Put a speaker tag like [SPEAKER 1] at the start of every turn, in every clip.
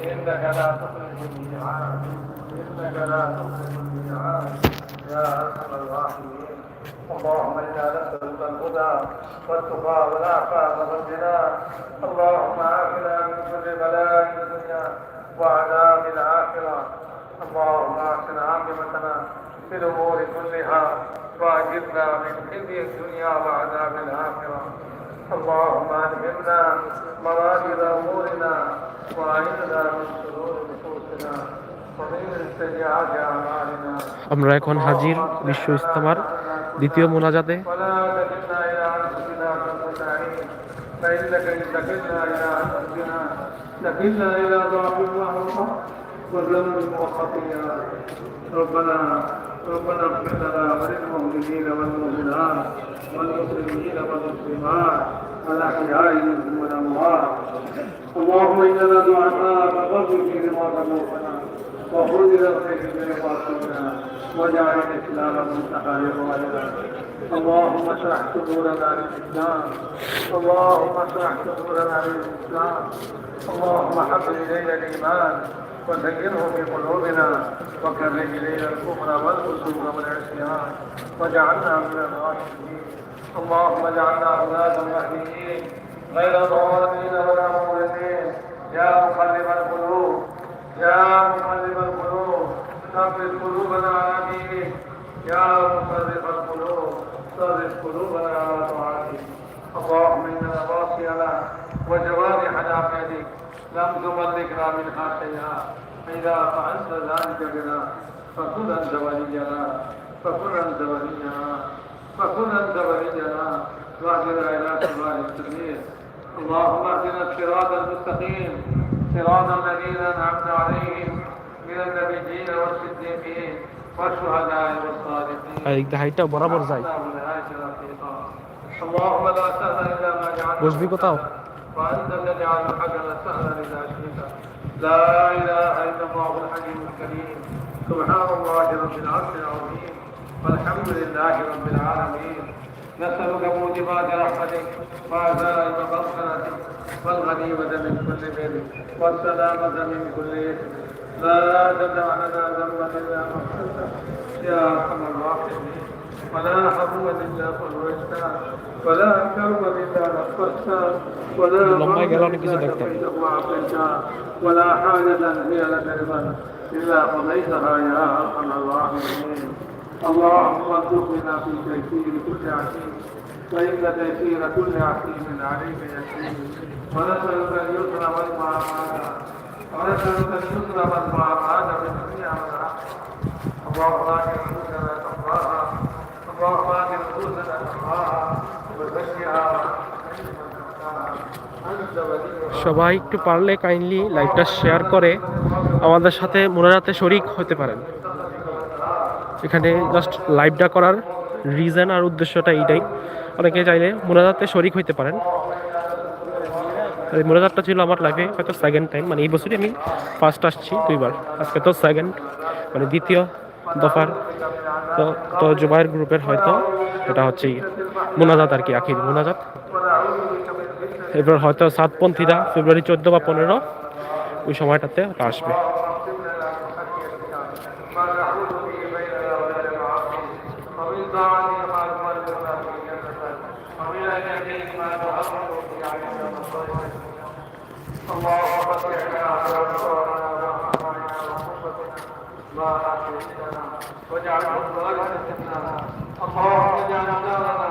[SPEAKER 1] إنك لا تخلف الميعاد إنك لا تخلف الميعاد يا أرحم الراحمين. اللهم إنا نسألك الهدى والتقى والعفاف والغنى. اللهم عافنا من كل بلاء الدنيا وعذاب الآخرة. اللهم أحسن عاقبتنا في الأمور كلها وأجرنا من خزي الدنيا وعذاب الآخرة. اللهم ألهمنا مرائد أمورنا وأعذنا من شرور نفوسنا ومن سيئات أعمالنا
[SPEAKER 2] আমরা এখন হাজির বিশ্ব ইস্তেমার দ্বিতীয় মোনাজাতে
[SPEAKER 1] ولا تكلنا إلى أنفسنا طرفة عين فإنك إن تكلنا إلى أنفسنا تكلنا إلى ضعف وهوى وذنب وخطيئة ربنا ربنا اغفر لنا وللمؤمنين والمؤمنات والمسلمين والمسلمات والأحياء منهم والأموات اللهم إننا دعاء فغفر في رضا ذنوبنا وخذ إلى الخير بما كنا واجعل الإسلام منتهى رضواننا اللهم اشرح صدورنا للإسلام اللهم اشرح صدورنا للإسلام. اللهم حبب إلينا الإيمان وزينه في قلوبنا وكره إلينا الكفر والفسوق والعصيان واجعلنا من الراشدين. اللهم اجعلنا أولادا مهديين غير ضالين ولا مولدين يا مقلب القلوب يا مقلب القلوب ثبت قلوبنا على دينك يا مصرف القلوب صرف قلوبنا على طاعتك اللهم انا نواصينا وجوارحنا بيدك لم تملكنا منها شيئا فاذا فعلت ذلك بنا فكن انت ولينا فكن انت ولينا فكن انت ولينا واهدنا إلى سواء السبيل اللهم اهدنا الصراط المستقيم. صراط الذين أنعمت عليهم من النبيين والصديقين والشهداء والصالحين
[SPEAKER 2] عليك ده برابر زي.
[SPEAKER 1] اللهم لا سهل إلا ما جعلته
[SPEAKER 2] بوش بيكو
[SPEAKER 1] تاو وأنت الذي على الحجر سهلا إذا شئت. لا إله إلا الله الحليم الكريم. سبحان الله رب العرش العظيم. والحمد لله رب العالمين. نسألك موجبات رحمتك وعزائم مغفرتك والغنيمة من كل بر والسلامة من كل إثم لا تدع لنا ذنبا إلا مغفرته يا أرحم الراحمين. ولا حبوة إلا فرجتها ولا كرب إلا نفستها ولا
[SPEAKER 2] حاجة
[SPEAKER 1] إلا ولا حاجة هي لك إلا قضيتها يا أرحم الراحمين. اللهم ارزقنا في تيسير كل عسير فإن تيسير كل عسير عليك يسير ونسألك اليسر والمعافاة ونسألك اليسر والمعافاة في الدنيا والآخرة اللهم آت نفوسنا تقواها اللهم آت نفوسنا تقواها وزكها أنت وليها
[SPEAKER 2] সবাই একটু পারলে কাইন্ডলি লাইভটা শেয়ার করে আমাদের সাথে মোনাজাতে শরিক হতে পারেন এখানে জাস্ট লাইভটা করার রিজন আর উদ্দেশ্যটা এইটাই। অনেকে চাইলে মোনাজাতে শরিক হইতে পারেন। এই মোনাজাতটা ছিল আমার লাইফে হয়তো সেকেন্ড টাইম মানে এই বছরই আমি ফার্স্ট আসছি দুইবার। আজকে তো সেকেন্ড মানে দ্বিতীয় দফার। তো তো জুবাইর গ্রুপের হয়তো এটা হচ্ছে মোনাজাত আর কি, আখির মোনাজাত। এবার হয়তো সাতপন্থীরা ফেব্রুয়ারি চোদ্দ বা পনেরো ওই সময়টাতে আসবে।
[SPEAKER 1] واجعله الوارث منا اللهم اجعل نارنا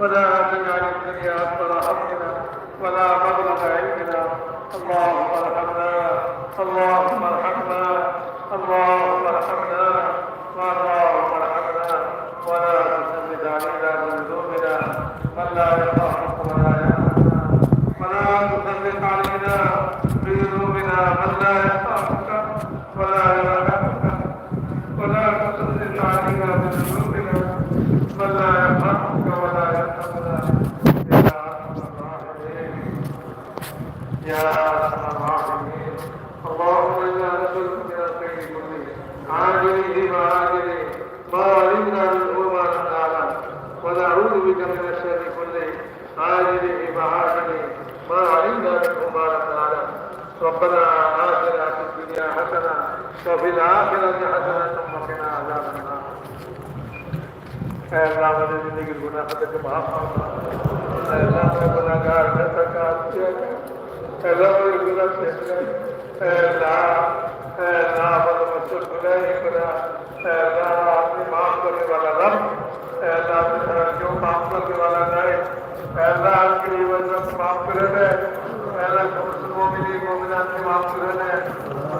[SPEAKER 1] ولا تجعل الدنيا أكبر همنا ولا مبلغ علمنا. اللهم ارحمنا. اللهم ارحمنا. اللهم ارحمنا. اللهم ارحمنا. ولا تسلط علينا بذنوبنا من لا يخافك ولا يرحمنا ولا تسلط علينا بذنوبنا من لا وفي الآخرة حسنة وقنا عذاب النار اے اللہ میرے زندگی گناہ خطا کے معاف فرما اے اللہ میں گناہ گار میں سرکار کیا اے اللہ میرے گناہ سے اے اللہ اے اللہ ہمارے مسجد گناہ ہی خدا اے اللہ اپنے معاف کرنے والا رب اے اللہ اپنے سرکیوں معاف کرنے والا نائے اے اللہ آپ کے لیے وزن معاف کرنے اے اللہ مسلموں کے لیے مومنان کے معاف کرنے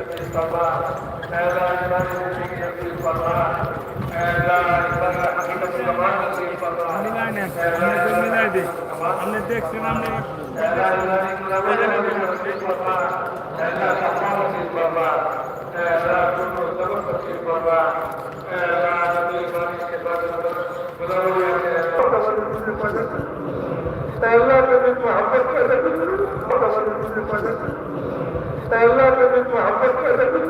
[SPEAKER 1] নসিব ফরমা আল্লাহ ইমানি জিন্দগি নসিব ফরমা আল্লাহ ইমানি হাকিকত জামান নসিব ফরমা
[SPEAKER 3] আমি নাই না আপনি দিন দেখছেন আপনি
[SPEAKER 1] আল্লাহ তাই আল্লাহ নবীর মোহাম্মদ পয়দা করুন তাই আল্লাহ নবীর মোহাম্মদ পয়দা করুন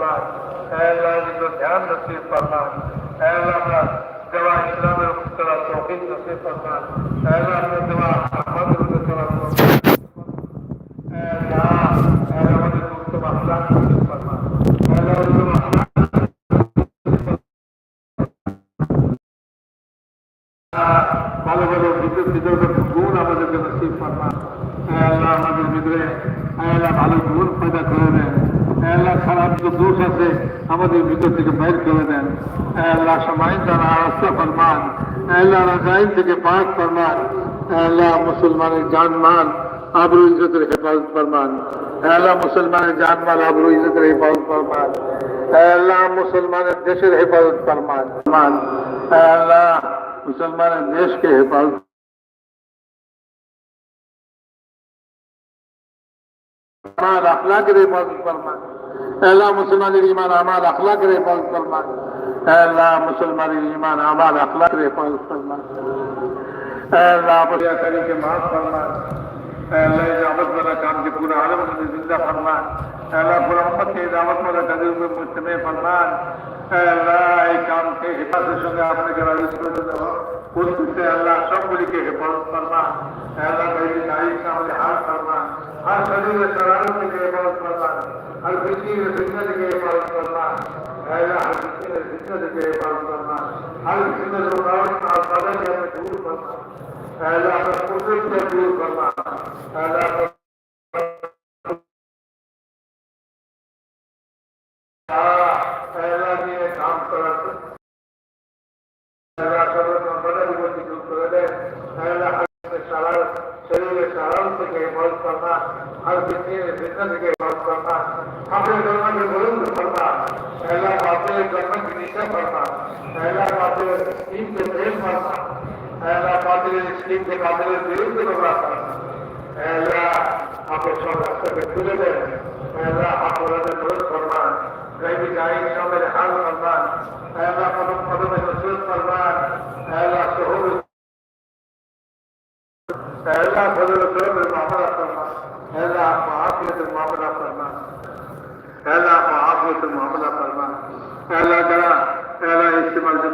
[SPEAKER 1] ফরমান আল্লাহ দিল ধ্যান নসিব ফরমান আল্লাহ, আমরা দেওয়া ইসলামের উপর চলা তৌফিক নসিব আল্লাহ, আমরা দেওয়া আমাদের উপর চলা ভালো ভালো ভিতর ভিতর গুণ আমাদেরকে নসিব ফরমান আল্লাহ, আমাদের ভিতরে ভালো গুণ পয়দা করে দেন আল্লাহ খারাপ যে দোষ আছে? আমাদের ভিতর থেকে বাইর করে দেন। আল্লাহ সময় দ্বারা আস্থা ফরমান, আল্লাহ রাজাইন থেকে পাক ফরমান, আল্লাহ মুসলমানের জানমাল আবরু ইজ্জতের হেফাজত ফরমান, আল্লাহ মুসলমানের জানমাল আবরু ইজ্জতের হেফাজত ফরমান, আল্লাহ মুসলমানের দেশের হেফাজত ফরমান, আল্লাহ মুসলমানের দেশকে হেফাজত আমার আখলাকের হেফাজত ফরমান আল্লাহ মুসলমানের ইমান আমার আখলাকের হেফাজত ফরমান আল্লাহ মুসলমানের ইমান আমার আখলাকের হেফাজত ফরমান আল্লাহ বলিয়া করিকে মাফ ফরমান अल्लाह इजामत वाला काम के पूरा आलम में जिंदा फरमान अल्लाह पूरा उम्मत के इजामत वाला कदर में मुजतमे फरमान अल्लाह এই কামকে হেফাজতের সঙ্গে আপনাকে রাজি করে দেওয়া বলতেছে আল্লাহ সবগুলিকে হেফাজত ফরমান আল্লাহ ভাই নারী সামনে হার ফরমান हर ಆ ಶರೀರ ಶರಣಕ್ಕೆ ಭಾವಿಸ್ಕೊಳ್ಳಲ್ಲ ಅಲ್ಲಿ ಬಿಸಿನ ಭಿನ್ನತೆಗೆ ಭಾವಿಸ್ಕೊಳ್ಳಲ್ಲ ಬಿಸಿನ ಭಿನ್ನತೆಗೆ ಭಾವಿಸ್ಕೊಳ್ಳಲ್ಲ ಅಲ್ಲಿ ಭಿನ್ನದ ಭಾವನೆ ನಾವು ಪದಕ್ಕೆ ದೂರ ಬರಲ್ಲ ಎಲ್ಲ ಕುಟುಂಬ ದೂರ ಬರಲ್ಲ हिफाजत करना हर किसी में फितना से हिफाजत करना अपने धर्म में बुलंद करना अल्लाह बातें धर्म की नीचा करना अल्लाह बातें इन के प्रेम करना अल्लाह बातें स्कीम के बातें विरुद्ध करना अल्लाह आप सब रास्ते पे खुले दे अल्लाह आप बोला मदद करना गरीबी गाय शामिल हाल करना अल्लाह